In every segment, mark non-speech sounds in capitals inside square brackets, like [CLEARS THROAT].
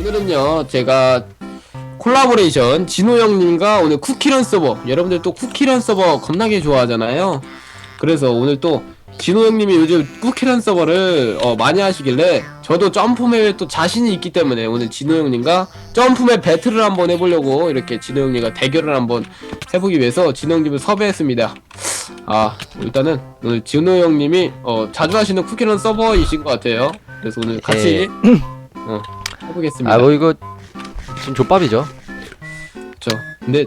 오늘은요 제가 콜라보레이션 진호 형님과 오늘 쿠키런 서버 여러분들 또 쿠키런 서버 겁나게 좋아하잖아요. 그래서 오늘 또 진호 형님이 요즘 쿠키런 서버를 어, 많이 하시길래 저도 점프맵에 또 자신이 있기 때문에 오늘 진호 형님과 점프맵 배틀을 한번 해보려고 이렇게 진호 형님과 대결을 한번 해보기 위해서 진호 형님을 섭외했습니다. 아 일단은 오늘 진호 형님이 어, 자주 하시는 쿠키런 서버이신 것 같아요. 그래서 오늘 같이 어, 해보겠습니다 아 뭐 이거 지금 족밥이죠. 저 근데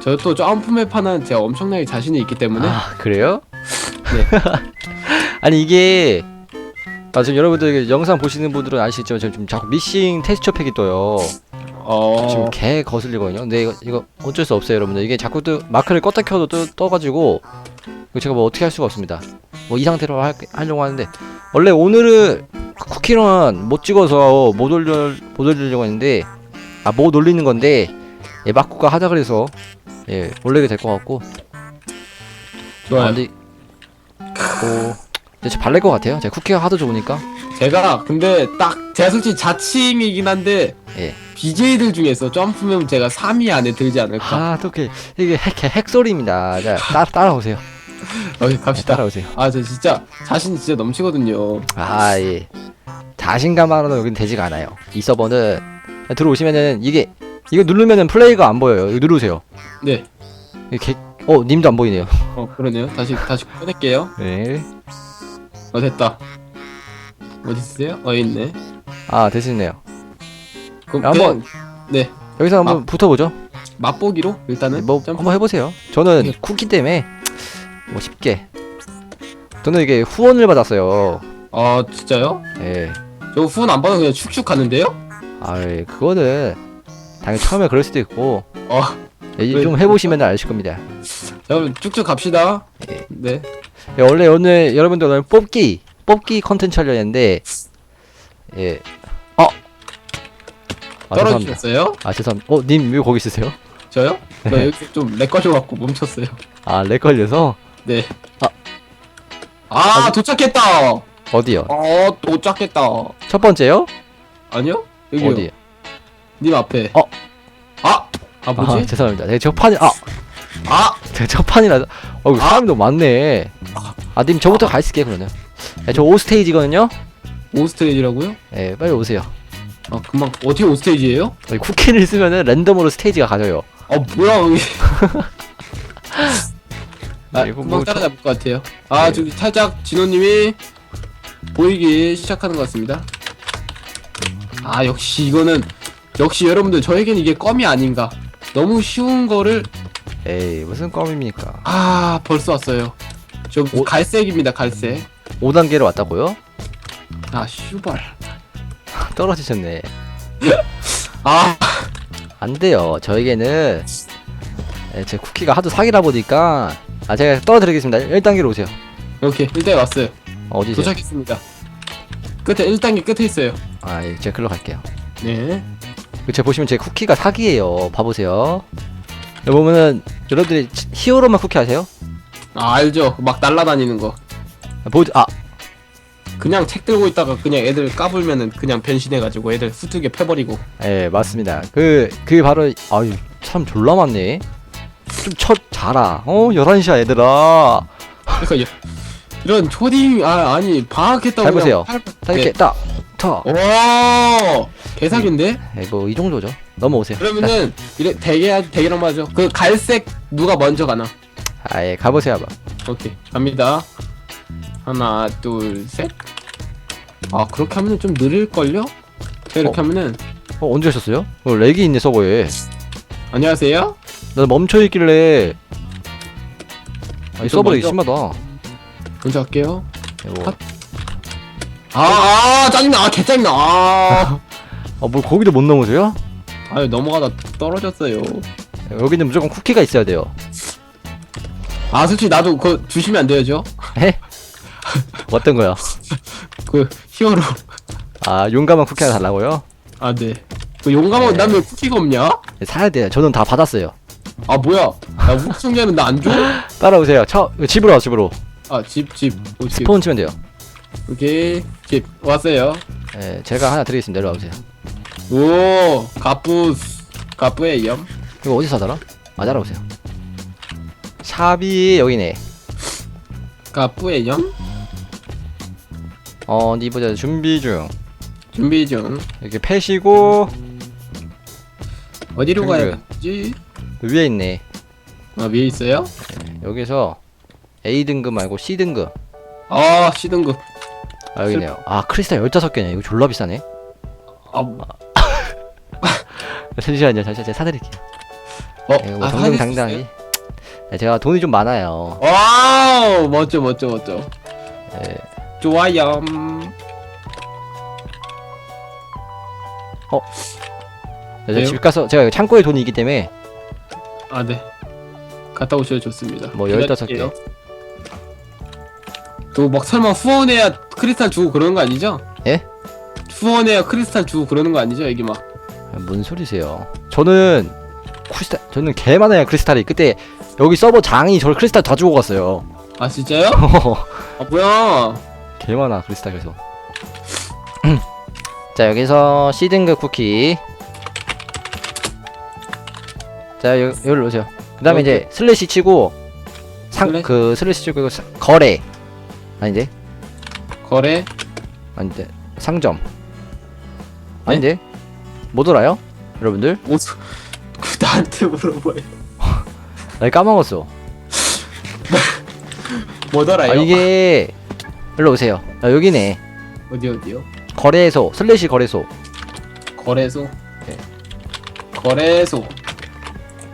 저 또 점프맵 하나는 제가 엄청나게 자신이 있기 때문에 아 그래요? 네. [LAUGHS] 아니 이게 아 지금 여러분들 영상 보시는 분들은 아시겠지만 지금 좀 자꾸 미싱 텍스처 팩이 떠요. 어 지금 개 거슬리거든요. 근데 이거 이거 어쩔 수 없어요, 여러분들. 이게 자꾸 또 마크를 껐다 켜도 떠, 떠가지고 이거 제가 뭐 어떻게 할 수가 없습니다. 뭐 이 상태로 할, 하려고 하는데 원래 오늘은 쿠키런 못 찍어서 못 올려 못 올리려고 했는데 아 못 올리는 건데 예, 마쿠가 하자 그래서 예 올리게 될 것 같고 좋아요 아, 근데 뭐 이제 저 발랄 것 같아요. 제가 쿠키가 하도 좋으니까 제가 근데 딱 제가 솔직히 자칭이긴 한데 예. BJ들 중에서 점프맵 제가 3위 안에 들지 않을까 아또 이게 이게 핵, 핵, 핵 소리입니다. 자 따, 따라오세요. [LAUGHS] 어, 네, 갑시다 따라오세요. 아 저 진짜 자신 진짜 넘치거든요 아, 예. 자신감만으로 여긴 되지가 않아요. 이 서버는 들어오시면은 이게 이거 누르면은 플레이가 안 보여요. 이거 누르세요. 네 이게 개... 어, 님도 안 보이네요. [LAUGHS] 어 그러네요 다시 다시 꺼낼게요 네. 어 됐다 어디 있어요? 어 있네 아, 됐네요. 그럼 한번- 그냥 네 여기서 한번 붙어 보죠. 맛보기로 일단은 뭐 점프- 한번 해 보세요. 저는 네. 쿠키 때문에 뭐 쉽게. 저는 이게 후원을 받았어요. 아 진짜요? 예. 저 후원 안 받아 그냥 축축 가는데요? 아, 예. 그거는 당연히 처음에 그럴 수도 있고. 어 예, 왜- 좀 해보시면 아실 겁니다. 자 그럼 쭉쭉 갑시다 예. 네 예, 원래 오늘 여러분들 오늘 뽑기 뽑기 컨텐츠 하려 했는데 예. 어. 아, 죄송합니다. 떨어지셨어요? 아 죄송합니다. 어, 님 왜 거기 있으세요? 저요? 저 네. 여기 좀 렉 걸려갖고 멈췄어요. 아, 렉 걸려서 네. 아. 아, 도착했다. 어디요? 어, 도착했다. 첫 번째요? 아니요? 여기요. 어디? 님 앞에. 어. 아, 아 아, 뭐지? 죄송합니다. 제가 첫 판이 아, 아, 제가 첫 판이라 어, 아. 사람이 너무 많네. 아, 님 저부터 가 있을게요, 그러면. 네, 저 5스테이지거든요. 오스테이지라고요? 예, 빨리 오세요. 아, 금방 어떻게 오스테이지예요? 여기 쿠키를 쓰면은 랜덤으로 스테이지가 가져요. 아, 뭐야 여기? [LAUGHS] 아, 이거 금방 뭐 따라잡을 것 같아요. 아, 네. 저기 살짝 진호님이 보이기 시작하는 것 같습니다. 아, 역시 이거는 역시 여러분들 저에겐 이게 껌이 아닌가. 너무 쉬운 거를 에이, 무슨 껌입니까? 아 벌써 왔어요 저 오- 갈색입니다 갈색 5단계로 왔다고요? 아 슈발 [LAUGHS] 떨어지셨네. 아 안 돼요. 저에게는 예, 제 쿠키가 하도 사기라 보니까 아 제가 떨어드리겠습니다. 1단계로 오세요. 오케이 1단계 왔어요 어, 어디세요? 도착했습니다 끝에 1단계 끝에 있어요 아, 예, 제가 글로 갈게요. 네그 제가 보시면 제 쿠키가 사기예요. 봐보세요. 여기 보면은 여러분들이 치- 히어로만 쿠키 아세요? 아, 알죠 막 날라다니는 거보 아, 그냥 책 들고 있다가 그냥 애들 까불면은 그냥 변신해가지고 애들 후투게 패버리고 예, 맞습니다. 그, 그 바로, 아유, 참 졸라 많네. 좀 쳐, 자라. 어, 11시야, 얘들아. 그러니까 여- 이런 초딩 아 아니 방학했다고 잘 보세요. 딱 이렇게 딱, 터. 팔- 와 개사기인데 예, 뭐, 이 정도죠. 넘어오세요. 그러면은 이래 대게 대게 한번 하죠 그 갈색 누가 먼저 가나 아, 예, 가보세요, 한번. 오케이 갑니다 하나 둘 셋 아 그렇게 하면은 좀 느릴 걸요? 이렇게 어. 하면은 어, 언제 하셨어요? 어, 렉이 있네, 서버에. 안녕하세요 나 멈춰있길래. 아, 이좀 서버 되게 먼저- 심하다. 먼저 할게요. 컷. 아, 아 짜증나 아 개짜증나 아 아, 뭘 거기도 못 넘으세요? 아유 넘어가다 떨어졌어요 여기는 무조건 쿠키가 있어야 돼요. 아 솔직히 나도 그거 주시면 안 돼요 에? 어떤 거요? [LAUGHS] 그 히어로 아, 용감한 쿠키 하나 달라고요? 아 네 그 용감한 네. 남왜 쿠키가 없냐? 네, 사야 돼요. 저는 다 받았어요. 아 뭐야 나 우승자는 나 안 줘? 따라오세요. 차, 집으로 와, 집으로. 아집집 오케이 스폰 치면 돼요. 오케이 집 왔어요 예, 제가 하나 드리겠습니다. 일로 와보세요. 오 가쁘스 가쁘예요 이거 어디서 사더라? 아 따라오세요 샵이 여기네 가쁘예요 어 어디 보자 준비 중 준비 중 이렇게 패시고 어디로 그러게. 가야지 위에 있네. 아 위에 있어요? 여기서 A 등급 말고 C 등급. 아 C등급. 아 여기네요. 아 크리스탈 15개네. 이거 졸라 비싸네. 아, [LAUGHS] 잠시만요. 잠시만 제가 사드릴게요. 어, 이거 뭐 아, 정정당당히 네, 제가 돈이 좀 많아요. 와우! 멋져 멋져 멋져. 네. 좋아요. 네, 왜요? 집 가서 제가 창고에 돈이 있기 때문에 아 네 갔다 오셔도 좋습니다 뭐 기다릴게요. 15개. 또막 설마 후원해야 크리스탈 주고 그러는 거 아니죠? 예? 후원해야 크리스탈 주고 그러는 거 아니죠 여기 막 아, 뭔 소리세요 저는 크리스탈 저는 개 많아요 크리스탈이 그때 여기 서버 장이 저를 크리스탈 다 주고 갔어요 아 진짜요? [LAUGHS] 아 뭐야 개 많아 크리스탈 그래서 [CLEARS THROAT] 자 여기서 C 등급 쿠키 자 여, 여기로 오세요. 그 다음에. 이제 슬래시 치고 상 슬래? 그 슬래시 치고 사- 거래. 아닌데? 거래? 아닌데? 상점. 아닌데? 못 알아요? 여러분들? 오수 그 나한테 물어봐요. [LAUGHS] 나 까먹었어. [LAUGHS] 못 알아요? 아 이게 일로 오세요. 아, 여기네. 어디 어디요? 거래소 슬래시 거래소. 거래소? 네. 거래소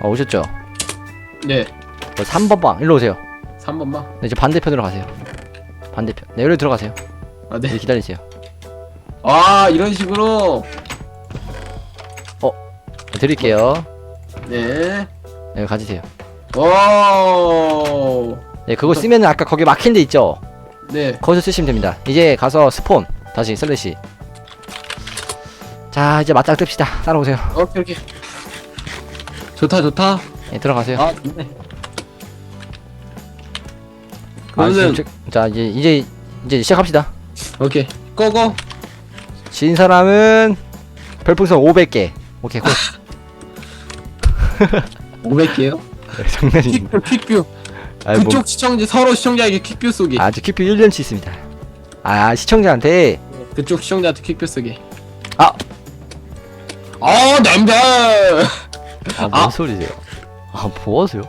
아, 오셨죠? 네. 3번 방. 일로 오세요. 3번만 네, 이제 반대편으로 가세요. 반대편. 네 여기 들어가세요. 아네. 네 기다리세요. 아 이런 식으로? 네, 드릴게요. 네. 네 가지세요. 오. 네 그거 쓰면은 아까 거기 막힌 데 있죠? 네. 거기서 쓰시면 됩니다. 이제 가서 스폰. 다시 슬래시. 자 이제 맞짱 뜹시다. 따라오세요. 오케이 오케이 좋다 좋다. 네 들어가세요. 아 좋네. 아, 지금 그러면 저- 자 이제 이제 이제 시작합시다. 오케이. 고고. 진 사람은 별풍선 500개. 오케이 고. [LAUGHS] 500개요? 네, 장난이 퀵뷰 퀵뷰. 그쪽 뭐, 시청자 서로 시청자에게 퀵뷰 쏘기. 아저 큐피 1년치 있습니다. 아 시청자한테? 그쪽 시청자한테 퀵뷰 쏘기. 아! 아 냄새 아 뭔 아. 소리세요? 아 뭐 하세요?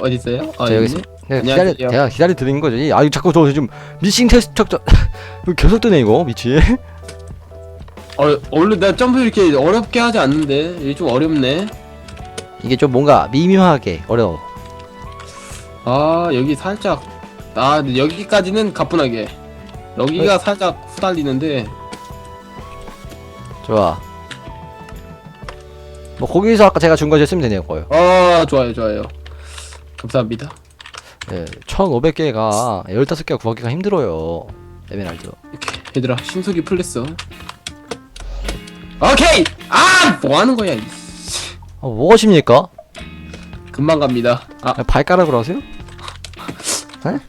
어디 있어요? 아 자, 여기 여기 있- 내가 기다려 안녕하세요. 내가 기다려 드리는 거죠. 아 이거 자꾸 저 지금 미싱 테스트 척 이거 [LAUGHS] 계속 뜨네 이거 미치. 어, 원래 내가 점프 이렇게 어렵게 하지 않는데 이게 좀 어렵네. 이게 좀 뭔가 미묘하게 어려워. 아 여기 살짝 아 근데 여기까지는 가뿐하게. 여기가 살짝 후달리는데. 좋아 뭐 거기서 아까 제가 준거 쓰면 되네요 거요 아 좋아요 좋아요. 감사합니다. 네 1500개가 15개가 구하기가 힘들어요 에메랄드. 이렇게 얘들아 신속이 풀렸어. 오케이! 아 뭐하는 거야 이아 뭐하십니까? 금방 갑니다. 아. 아, 발가락으로 하세요?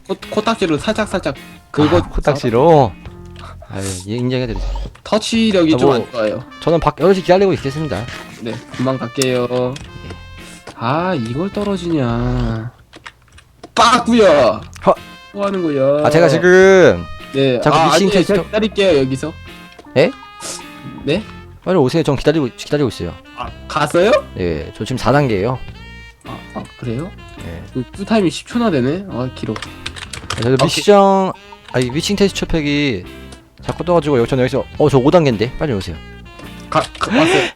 코, [LAUGHS] 코딱지로 살짝 살짝 긁어 아, 코딱지로 아유 예, 인정해드리죠 터치력이 아, 좀 뭐. 안 좋아요 저는 밖 여기서 기다리고 있겠습니다 네 금방 갈게요 아 이걸 떨어지냐 빠꾸야 허. 뭐 하는 거야 아 제가 지금 네 자꾸 아, 미싱 아니, 테스트- 제가 기다릴게요 여기서 에? 네? 빨리 오세요 전 기다리고 기다리고 있어요 아 갔어요? 네저 지금 4단계예요 아, 아 그래요? 네. 그 쿨타임이 10초나 되네 아 길어 그래서 미션 아이 미싱 테스트 첩팩이 자꾸 떠가지고 여기 저는 여기서 어 저 5단계인데? 빨리 오세요. 가, 가 왔어요.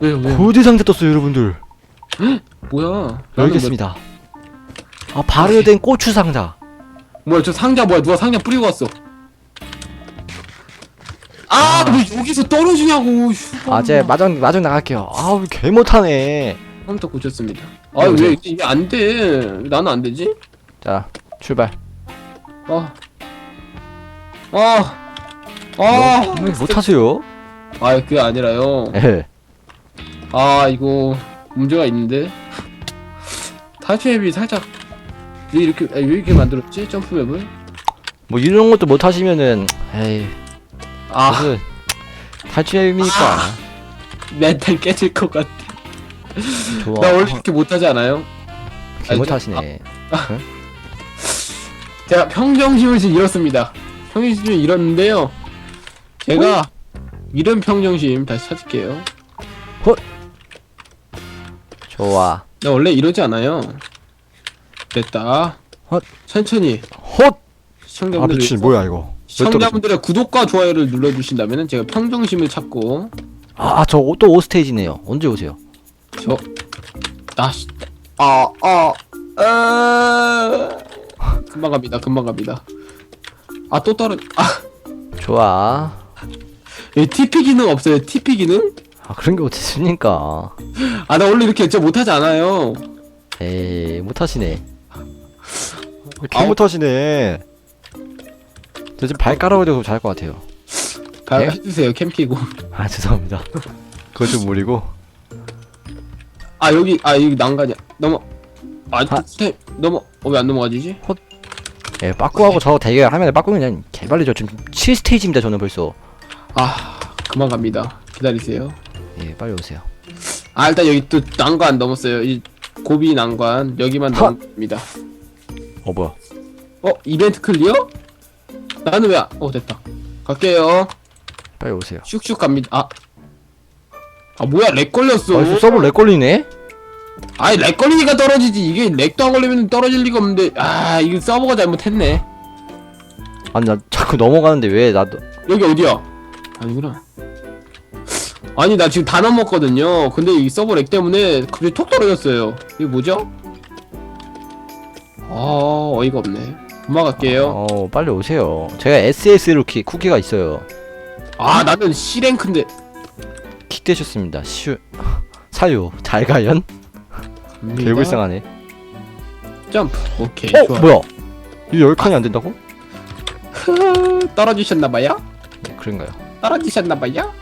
왜요 왜요 고대 상자 떴어요 여러분들. [GASPS] 뭐야? 여기 있습니다. 아 발효 된 고추 상자. 뭐, 뭐야 저 상자 뭐야? 누가 상자 뿌리고 왔어? 아왜 여기서 떨어지냐고 아제 마정 마정 나갈게요. 아우 개 못하네. 컴퓨터 고쳤습니다. 네, 아왜. 이게 안 돼? 나는 안 되지? 자 출발. 아. 아. 아. 왜 못하세요? 아, 그게 아니라요. 예 아, 이거 문제가 있는데. 탈출맵이 살짝 왜 이렇게 아, 왜 이렇게 만들었지? 점프맵을? 뭐 이런 것도 못하시면은 에이 아, 무슨 탈출의 의미니까. 멘탈 깨질 것 같아 좋아. 나 원래 이렇게 못하지 않아요? 개못하시네. [LAUGHS] 제가 평정심을 지금 잃었습니다 평정심을 잃었는데요 제가 잃은 평정심 다시 찾을게요 좋아. 나 원래 이러지 않아요 됐다 헛. 천천히 헛. 아 시청자분들 미친 뭐야 이거. 시청자분들의 구독과 좋아요를 눌러주신다면 제가 평정심을 찾고 아 저 또 5스테이지네요. 언제 오세요? 저 다시 아아 아, 금방 갑니다 금방 갑니다 아또 떨어 아 좋아. 여기 TP 기능 없어요 TP 기능 아 그런 게 어딨습니까? 아 나 원래 이렇게 진짜 못하지 않아요 에이 못하시네. 아우. 개 못하시네. 저 지금 발 깔아버려도 잘할 것 같아요. 가, 네? 해주세요 캠피고 아 죄송합니다. 그거 좀 무리고. 아 여기 아 여기 난간이야 넘어 아 아. 스텝 넘어 어 왜 안 넘어가지지 예, 빠꾸하고 저 대결 하면 빠꾸는 그냥 개발이죠. 지금 7스테이지입니다. 저는 벌써. 아 그만 갑니다 기다리세요 예, 빨리 오세요. 아 일단 여기 또 난관 넘었어요 이 고비 난관 여기만 하! 넘습니다 어 뭐야? 어 이벤트 클리어? 나는 왜? 안- 어 됐다. 갈게요. 빨리 오세요. 슉슉 갑니다. 아, 아 뭐야 렉 걸렸어. 아, 서버 렉 걸리네? 아니 렉 걸리니까 떨어지지. 이게 렉도 안 걸리면 떨어질 리가 없는데. 아 이거 서버가 잘못했네. 아니 나 자꾸 넘어가는데 왜 나도 여기 어디야? 아니구나. 아니 나 지금 다 넘었거든요. 근데 이 서버 렉 때문에 갑자기 톡 떨어졌어요. 이게 뭐죠? 아 어이가 없네. 금방 갈게요. 어 빨리 오세요. 제가 SS 루키 쿠키가 있어요. 아 나는 C랭크인데. 킥 되셨습니다. 슈 사유 잘 가연? 개불쌍하네. 점프. 오케이. 어 좋아. 뭐야? 이열 칸이 안 된다고? [LAUGHS] 떨어지셨나봐요? 네, 그런가요? 떨어지셨나봐요?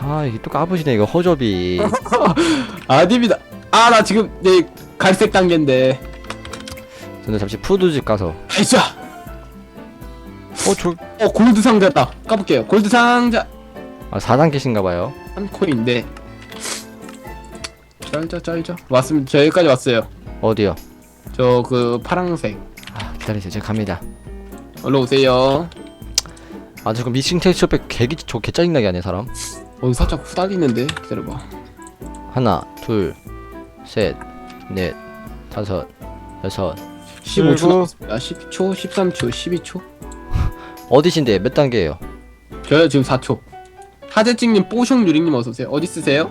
아 이게 또 까부시네 이거 허접이. [LAUGHS] 아닙니다. 아 나 지금 내 갈색 단계인데. 저는 잠시 푸드집 가서. 아이샤. 어저 어 골드 상자다. 까볼게요. 골드 상자 아, 4단계신가 봐요. 한 코인데. 짤자 짤자. 왔습니다. 저 여기까지 왔어요. 어디요? 저 그 파랑색. 아 기다리세요. 제가 갑니다. 얼른 오세요. 아 저거 미싱 텍스처백 개기 저 개짜증나게 하네 사람. 어 살짝 후달리는데 기다려봐. 하나 둘셋넷 다섯 여섯 15초 그리고- 남았습니다. 10초, 13초, 12초. 어디신데 몇 단계예요? 저요 지금 4초. 하재찡님, 뽀숑 유링님 어서 오세요. 어디 쓰세요?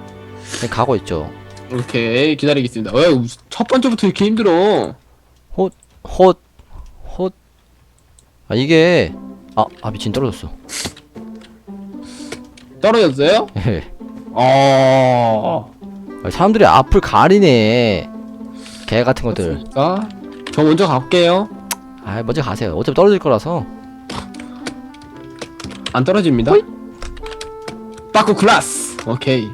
그냥 가고 있죠. 오케이 기다리겠습니다. 어, 첫 번째부터 이렇게 힘들어. 헛, 헛. 아, 이게. 아, 아, 미친, 떨어졌어. 떨어졌어요? [LAUGHS] 예. 어. 아, 사람들이 앞을 가리네. 개 같은 것들. 자, 저 먼저 갈게요. 아, 먼저 가세요. 어차피 떨어질 거라서. 안 떨어집니다. 빠꾸 클라스. 오케이.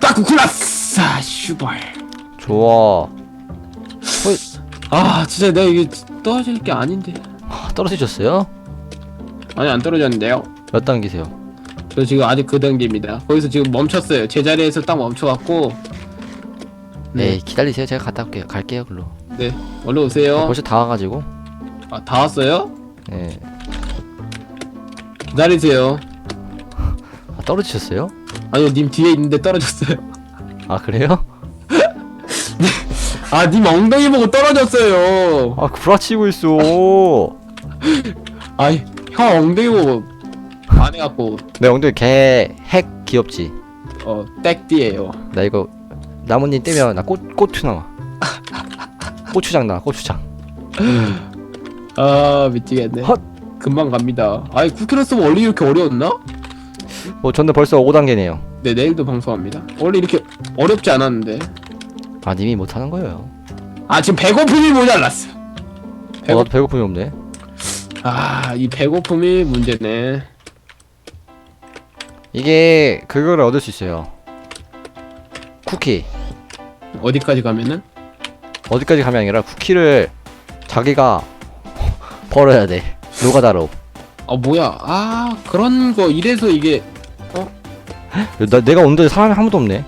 빠꾸 클라스. 아, 슈발. 좋아. 아, 진짜 내가 이게 떨어질 게 아닌데. 아, 떨어지셨어요? 아니 안 떨어졌는데요. 몇 단계세요? 저 지금 아직 그 단계입니다. 거기서 지금 멈췄어요. 제자리에서 딱 멈춰갖고. 네, 에이, 기다리세요. 제가 갔다 올게요. 갈게요, 글로. 네, 얼른 오세요. 벌써 다 와가지고. 아, 다 왔어요? 예. 기다리세요. [LAUGHS] 아, 떨어지셨어요? 아니요, 님 뒤에 있는데 떨어졌어요. 아, 그래요? [LAUGHS] 아, 님 엉덩이 보고 떨어졌어요. 아, 구라치고 있어. 아이, 형 엉덩이 보고 안 해갖고 내 엉덩이 개, 핵 귀엽지? 어 땡띠예요. 나 이거 나뭇잎 떼면 나 꽃, 고추 나와. 고추장 나와, 고추장. 아 미치겠네. 헛. 금방 갑니다. 아이 쿠키런스 원래 이렇게 어려웠나? 뭐, 저는 벌써 5단계네요. 네 내일도 방송합니다. 원래 이렇게 어렵지 않았는데. 아, 님이 못하는 거예요. 아 지금 배고픔이 모자랐어. 어, 배고 나도 배고픔이 없네. 아 이 배고픔이 문제네. 이게 그거를 얻을 수 있어요. 쿠키. 어디까지 가면은? 어디까지 가면 아니라 쿠키를 자기가 [LAUGHS] 벌어야 돼. 노가다로. 아 뭐야? 아 그런 거 이래서 이게 나 내가 온데 사람이 한 번도 없네.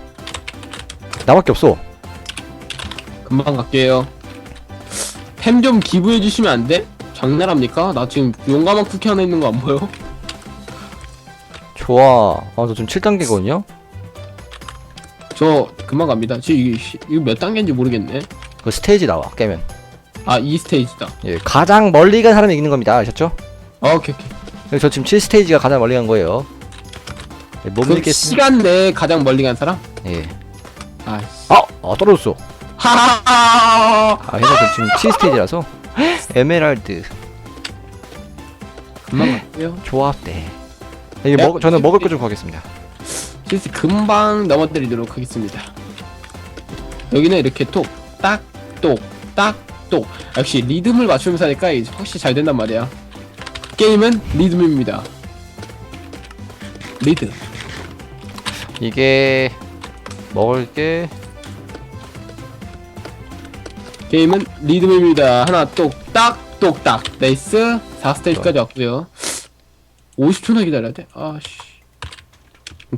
나밖에 없어. 금방 갈게요. 템좀 기부해 주시면 안 돼? 장난합니까? 나 지금 용감한 쿠키 하나 있는 거 안 보여? 좋아. 아, 저 지금 7단계거든요? 저 금방 갑니다. 지금 이게 시- 이거 몇 단계인지 모르겠네. 그 스테이지 나와, 깨면. 아, 이 스테이지다. 예, 가장 멀리 간 사람이 이기는 겁니다. 아셨죠? 아, 오케이, 오케이. 그래서 저 지금 7스테이지가 가장 멀리 간 거예요. 예, 못그 믿겠습니다. 시간 내에 가장 멀리 간 사람? 예. 아, 아! 아, 떨어졌어. 하하하. 아, 해서 저 지금 7스테이지라서. 에메랄드. 금방 갈게요. 조합대. 이게 야, 먹, 저는 먹을 거 좀 구하겠습니다. 실수 금방 넘어뜨리도록 하겠습니다. 여기는 이렇게 톡, 딱, 똑, 딱, 똑. 역시 리듬을 맞추면서 하니까 확실히 잘 된단 말이야. 게임은 리듬입니다. 리듬. 이게 먹을 게 게임은 리듬입니다. 하나 똑, 딱, 똑, 딱. 나이스. 4스테이지까지 왔고요. 50초나 기다려야 돼? 아씨.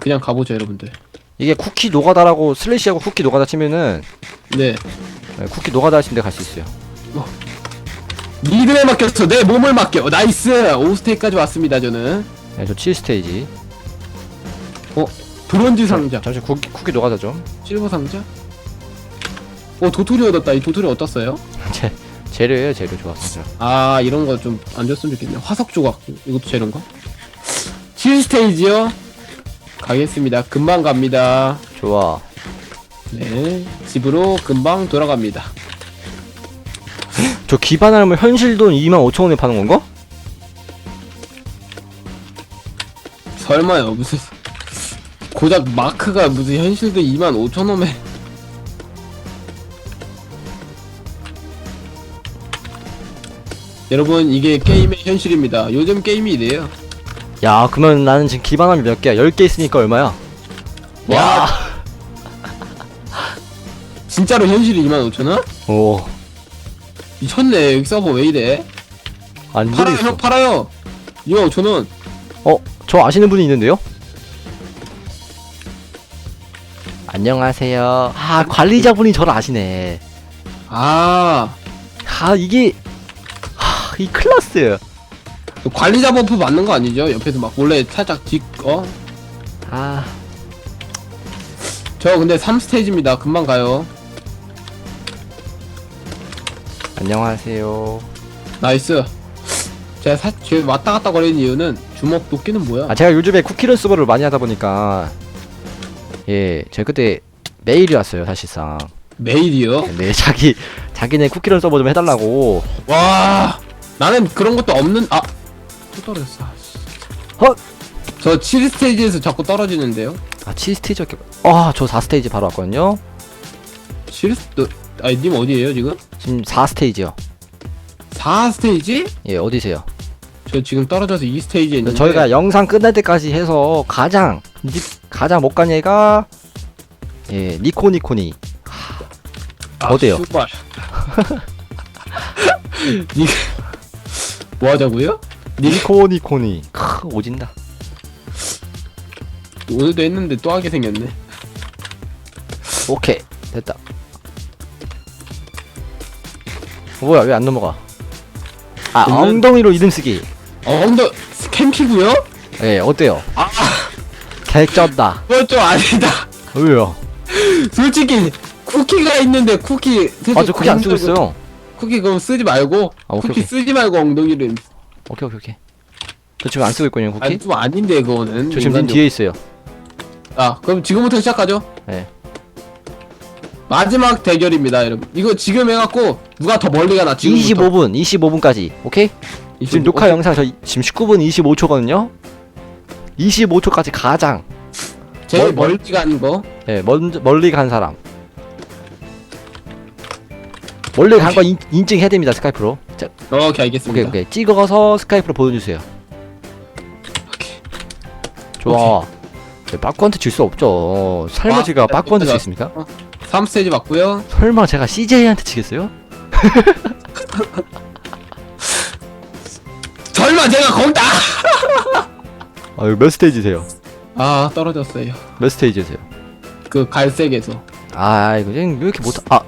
그냥 가보죠, 여러분들. 이게 쿠키 노가다라고 슬래시하고 쿠키 노가다 치면은 네. 네, 쿠키 노가다 하시는 데갈수 있어요. 리듬에 맡겨서 내 몸을 맡겨. 나이스. 5스테이지까지 왔습니다, 저는. 네, 저 7스테이지. 브론즈 상자. 잠시 쿠키, 쿠키 노가다 좀. 실버 상자? 어 도토리 얻었다 이 도토리 어떻어요? 제, 재료예요, 재료 좋았어요. 아 이런 거 좀 안 줬으면 좋겠네 화석 조각 이것도 재료인가? 7 스테이지요 가겠습니다 금방 갑니다 좋아. 네 집으로 금방 돌아갑니다 저 기반하면 현실 돈 2만 5천 원에 파는 건가? 설마요 무슨 고작 마크가 무슨 현실도 2만 5천 원에 여러분 이게 게임의 현실입니다 요즘 게임이 이래요 야, 그러면 나는 지금 기반하면 몇 개야? 10개 있으니까 얼마야? 와. [LAUGHS] 진짜로 현실이 2만 5천 원? 오. 미쳤네 여기 서버 왜 이래 안 팔아요 들리겠어. 형 팔아요 2만 5천원 어, 저 아시는 분이 있는데요? 안녕하세요. 아, 관리자분이 저를 아시네. 아 아, 이게 아, 이 클라스. 관리자 버프 맞는 거 아니죠? 옆에서 막 몰래 살짝 뒷 어? 아, 저 근데 3스테이지입니다 금방 가요 안녕하세요. 나이스 제가 사, 왔다 갔다 거리는 이유는 주먹 도끼는 뭐야 아, 제가 요즘에 쿠키런 서버를 많이 하다 보니까 예, 제가 그때 메일이 왔어요, 사실상. 메일이요? 네, 자기 자기네 쿠키런 서버 좀 해달라고. 와 나는 그런 것도 없는 아또 떨어졌어 아, 씨. 헛! 저 7스테이지에서 자꾸 떨어지는데요 아, 7스테이지 게 아, 저 4스테이지 바로 왔거든요. 7스 아니 님 어디에요 지금? 지금 4스테이지요. 4스테이지? 예, 어디세요? 저 지금 떨어져서 2스테이지에 있는데 저희가 영상 끝날 때까지 해서 가장 니- 가장 못 간 얘가 예 니코니코니 아, 어때요? 슈발. [LAUGHS] 니 뭐 하자고요? 니코니 코니. 크 오진다. 오늘도 했는데 또 하게 생겼네. 오케이. 됐다. 어, 뭐야 왜 안 넘어가? 아 저는- 엉덩이로 이름 쓰기. 어, 엉덩 스캠피고요? 예 어때요? 아, 개쩐다. 그건 좀 아니다. 왜요? 솔직히 쿠키가 있는데 쿠키 아저 쿠키 안 쓰고 있어요 쿠키 그럼 쓰지 말고 아, 오케이, 쿠키 오케이. 쓰지 말고 엉덩이를 오케이 오케이 오케이 저 지금 안 쓰고 있거든요 쿠키 아니 좀 아닌데 그거는. 저 지금 님 인간적으로. 뒤에 있어요 아 그럼 지금부터 시작하죠. 네. 마지막 대결입니다, 여러분. 이거 지금 해갖고 누가 더 멀리 가 나 지금부터. 25분 25분까지 오케이 지금 25. 녹화 영상 저 이- 지금 19분 25초거든요. 25초까지 가장 제일 멀- 멀리 가는 거. 예, 먼저 멀리 간 사람. 멀리 간거 인증해야 됩니다 스카이프로. 자, 오케이 오케이 알겠습니다. 오케이 찍어서 스카이프로 보여주세요. 좋아. 네, 빠꾸한테 질 수 없죠. 설마 아, 제가 네, 빠꾸한테 제가- 지겠습니까? 3 스테이지 맞고요. 설마 제가 CJ한테 지겠어요? [LAUGHS] 설마 제가 거기다 아, 이거 몇 스테이지세요? 아 떨어졌어요 몇 스테이지세요? 그 갈색에서 아 이거 지금 왜 이렇게 못하 아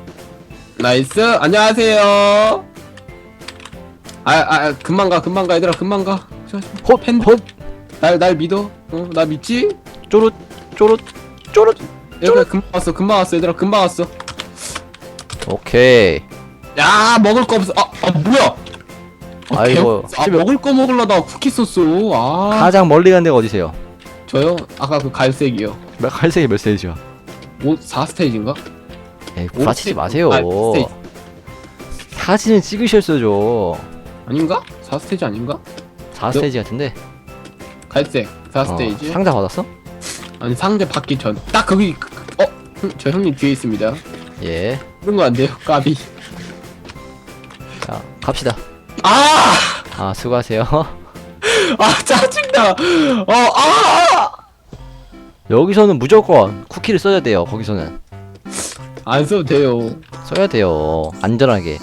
나이스 안녕하세요 아, 아 금방 가 금방 가 얘들아 금방 가 헛! 팬- 헛! 날, 날 믿어 어, 나 믿지? 쪼릇 쪼릇 쪼릇 얘들아 금방 왔어 금방 왔어 얘들아 금방 왔어 오케이 야 먹을 거 없어 아, 아 뭐야 아, 아이고, 개- 아 먹을 거 먹으려다가 쿠키 썼어 아 가장 멀리 간 데가 어디세요? 저요? 아까 그 갈색이요 몇- 갈색이 몇 스테이지야? 5, 4스테이지인가? 에이 구라치지 스테이지. 마세요 아, 스테이지. 사진을 찍으셨어죠 아닌가? 4스테이지 아닌가? 4스테이지 같은데 갈색 어, 4스테이지 상자 받았어? 아니 상대 받기 전 딱 거기 그- 그- 어? 형, 저 형님 뒤에 있습니다 예 그런 거 안 돼요 까비 자 갑시다 아! 아 수고하세요 [LAUGHS] 아 짜증나 어 아! 여기서는 무조건 쿠키를 써야 돼요 거기서는 안 써도 돼요. 써야 돼요. 안전하게.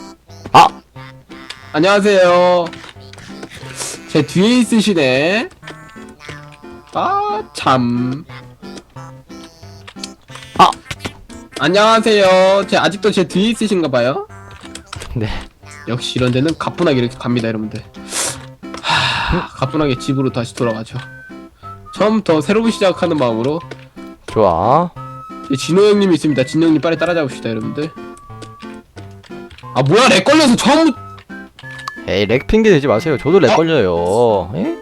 안녕하세요. 제 뒤에 있으시네. 아 참. 아! 안녕하세요. 제 아직도 제 뒤에 있으신가 봐요. 네. 역시 이런 데는 가뿐하게 이렇게 갑니다 여러분들. 하, 가뿐하게 집으로 다시 돌아가죠. 처음부터 새로운 시작하는 마음으로 좋아 이 진호 형님이 있습니다. 진호 형님 빨리 따라잡읍시다 여러분들. 아 뭐야 렉 걸려서 처음 에이 렉 핑계 대지 마세요. 저도 렉 어? 걸려요. 에?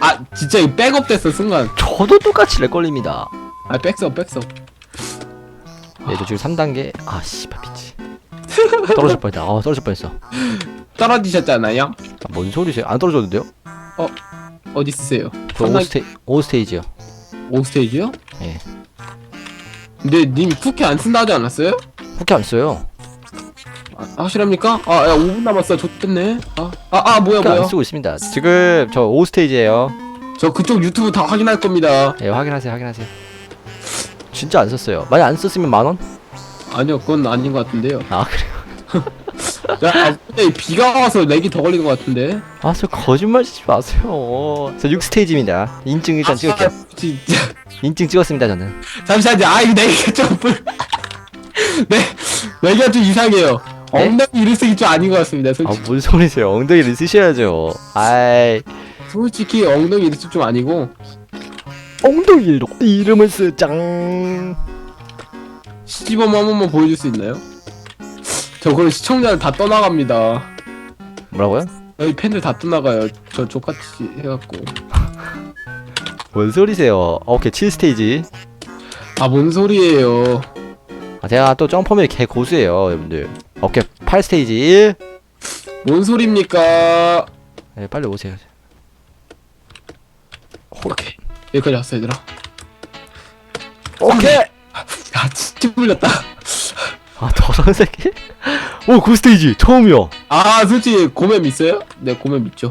아 진짜 이 백업 됐어 순간. 저도 똑같이 렉 걸립니다. 아 백업 백업 네, 저 지금 3단계. 아 씨발 미치. [LAUGHS] 떨어질 뻔했다. 아 떨어질 뻔했어. 떨어지셨잖아요? 아, 뭔 소리세요? 안 떨어졌는데요? 어디 있으세요? 저 5스테이 5스테이지요. 5스테이지요? 예. 근데 님 쿠키 안 쓴다 하지 않았어요? 쿠키 안 써요 아, 확실합니까? 아, 야, 5분 남았어. 좋겠네. 아, 아, 아, 뭐야, 쿠키 뭐야. 안 쓰고 있습니다 지금 저 5스테이지에요 저 그쪽 유튜브 다 확인할 겁니다. 예 확인하세요 확인하세요 진짜 안 썼어요 만약 안 썼으면 만 원? 아니요, 그건 아닌 것 같은데요. 아 그래요? [LAUGHS] 야, 아, 근데 비가 와서 렉이 더 걸리는 것 같은데. 아 저 거짓말 치지 마세요 저 6스테이지입니다 인증 일단 찍을게요 아, 진짜. 인증 찍었습니다 저는 잠시만요. 아, 이거 렉이 좀 불. 네, 렉이가 좀 이상해요. 네? 엉덩이 이를 쓰기 좀 아닌 것 같습니다. 아 솔직히, 뭔 소리세요 엉덩이를 쓰셔야죠 아이 솔직히 엉덩이 이를 쓰기 좀 아니고. 엉덩이로 이름을 쓰짱 시집엄 한 번만 보여줄 수 있나요? 저 그럼 시청자들 다 떠나갑니다. 뭐라고요? 여기 팬들 다 떠나가요. 저 족같이 해갖고. 뭔 소리세요 어, 오케이 7스테이지 아, 뭔 소리예요. 아, 제가 또 점퍼밀 개 고수예요 여러분들 오케이 8스테이지 뭔 소리입니까? 네, 빨리 오세요 오케이. 여기까지 왔어, 얘들아. 오케이 야, 진짜 불렸다. 아 더러운 새끼 오 9스테이지 처음이야 아, 솔직히 고맵 있어요? 네, 고맵 있죠.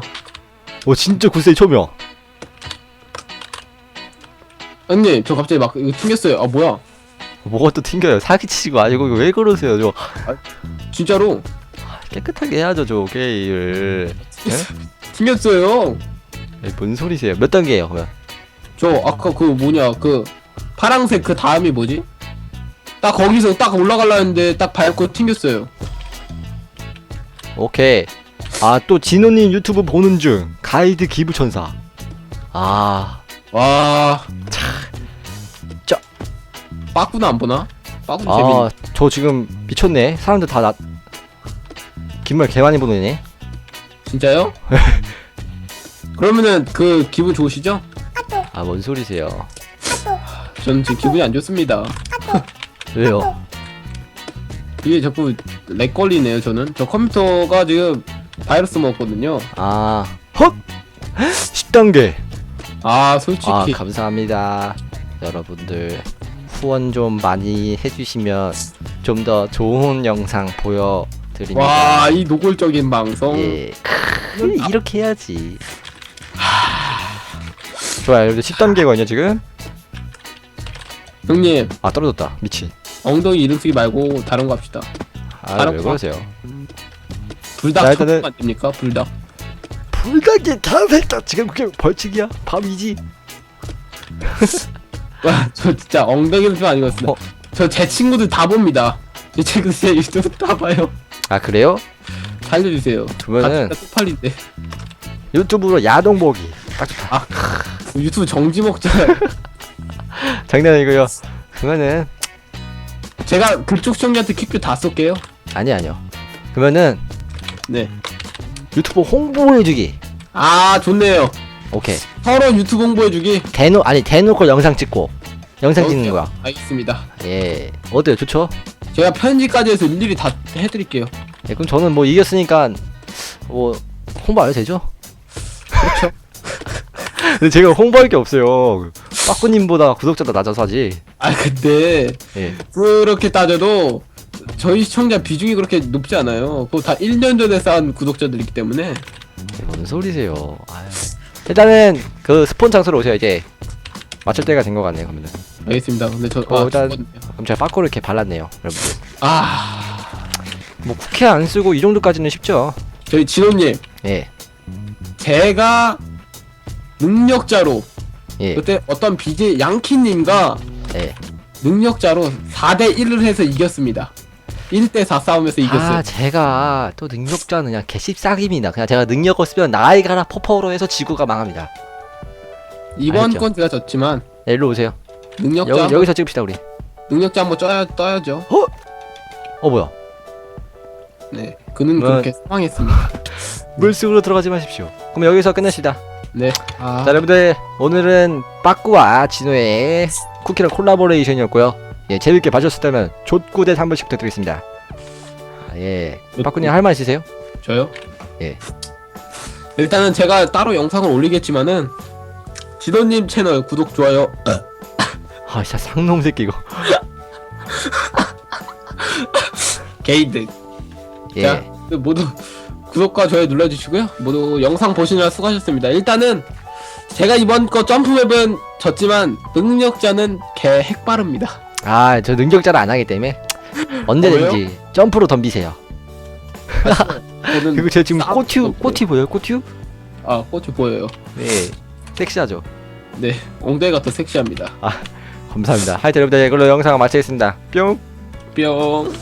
오 진짜 9스테이지 처음이야 형님, 저 갑자기 막 이거 튕겼어요. 아, 뭐야? 뭐가 또 튕겨요 사기치고 아니고 이거 왜 그러세요 저 진짜로 깨끗하게 해야죠 저 게임을 [LAUGHS] 튕겼어요. 에이, 뭔 소리세요 몇 단계예요 그러면 저 아까 그 뭐냐, 그 파랑색 그 다음이 뭐지? 딱 거기서 딱 올라가려 했는데 딱 밟고 튕겼어요. 오케이 아 또 진호님 유튜브 보는 중 가이드 기부 천사 아 와. 짜. 빠꾸는 안 보나? 빠꾸 재밌네. 아, 저 지금 미쳤네. 사람들 다 나. 긴말 개 많이 보네. 진짜요? [LAUGHS] 그러면은 그 기분 좋으시죠? 아, 뭔 소리세요? 저는 지금 기분이 안 좋습니다. 왜요? 이게 자꾸 렉 걸리네요, 저는. 저 컴퓨터가 지금 바이러스 먹었거든요. 아, 헛! 10단계. 아, 솔직히. 아, 감사합니다. 여러분들 후원 좀 많이 해주시면 좀 더 좋은 영상 보여드립니다. 와, 이 노골적인 방송. 예, 크, 이렇게 해야지. 좋아요. 여러분들 10단계거든요 지금. 형님, 아 떨어졌다. 미친. 엉덩이 이름 쓰기 말고 다른 거 합시다. 아, 왜 거. 그러세요? 불닭 자, 일단은- 일단은... 안 됩니까? 불닭. 불닭이 다 됐다. 지금 그게 벌칙이야. 밤이지. [LAUGHS] 와, 저 진짜 엉덩이 좀 아니었습니다. 어. 저 제 친구들 다 봅니다. 제 친구들 제 유튜브 다 봐요. 아 그래요? 살려주세요. 그러면은 다 쪽팔린데. 유튜브로 야동 보기 딱 좋다. 유튜브 정지 먹자. [LAUGHS] 장난 아니고요. 그러면은 제가 그쪽 시청자한테 킥뷰 다 쏠게요. 아니 아니요. 그러면은 네. 유튜브 홍보해주기. 아 좋네요. 오케이. 서로 유튜브 홍보해주기. 대놓 아니 대놓고 영상 찍고 영상 찍는. 거야. 알겠습니다. 예. 어때요? 좋죠? 제가 편집까지 해서 일일이 다 해드릴게요. 예, 그럼 저는 뭐 이겼으니까 뭐 홍보 안 해도 되죠? 그렇죠. [LAUGHS] 근데 제가 홍보할 게 없어요. 빠꾸님보다 구독자도 낮아서 하지. 아 근데 예. 그렇게 따져도 저희 시청자 비중이 그렇게 높지 않아요. 그거 다 1년 전에 쌓은 구독자들이기 때문에 예, 뭔 소리세요? 아유. 일단은 그 스폰 장소로 오세요. 이제 맞출 때가 된 것 같네요. 그러면은. 알겠습니다. 근데 저 어, 아, 일단- 죽었네요. 그럼 제가 빠꾸를 이렇게 발랐네요, 여러분들. 아 뭐 쿠키 안 쓰고 이 정도까지는 쉽죠. 저희 진호님 예. 제가 능력자로 예. 그때 어떤 BJ 양키님과 예. 능력자로 4대 1을 해서 이겼습니다. 1대 4 싸움에서 이겼어요. 아, 제가 또 능력자는 그냥 개씹싹입니다. 그냥 제가 능력을 쓰면 나이가라 퍼퍼로 해서 지구가 망합니다. 이번 알죠. 건 제가 졌지만 네, 일로 오세요. 능력자 여기, 여기서 찍읍시다, 우리. 능력자 한번 떠야 떠야죠. 어, 뭐야? 네, 그는 뭐- 그렇게 사망했습니다. [LAUGHS] 물속으로 들어가지 마십시오. 그럼 여기서 끝냅시다. 네, 아, 자, 여러분들 오늘은 빠꾸와 진호의 쿠키랑 콜라보레이션이었고요. 예, 재밌게 봐주셨다면 족구대 한 번씩 부탁드리겠습니다. 아, 예, 빠꾸님 할 말 있으세요? 저요? 예. 일단은 제가 따로 영상을 올리겠지만은 지도님 채널 구독 좋아요 아, 진짜 상놈 새끼 이거. [LAUGHS] 게이드 예, 자 모두 구독과 좋아요 눌러주시고요 모두 영상 보시느라 수고하셨습니다 일단은 제가 이번 거 점프맵은 졌지만 능력자는 개 핵빠릅니다 아, 저 능력자를 안 하기 때문에 언제든지 점프로 덤비세요. 저는 [LAUGHS] 그리고 제가 지금 싸움 꼬튜 없고요. 꼬티 보여요? 꼬튜? 아 꽃이 보여요 네, 섹시하죠. 네 엉덩이가 더 섹시합니다 감사합니다. 하여튼 여러분들 이걸로 영상 마치겠습니다. 뿅. 뿅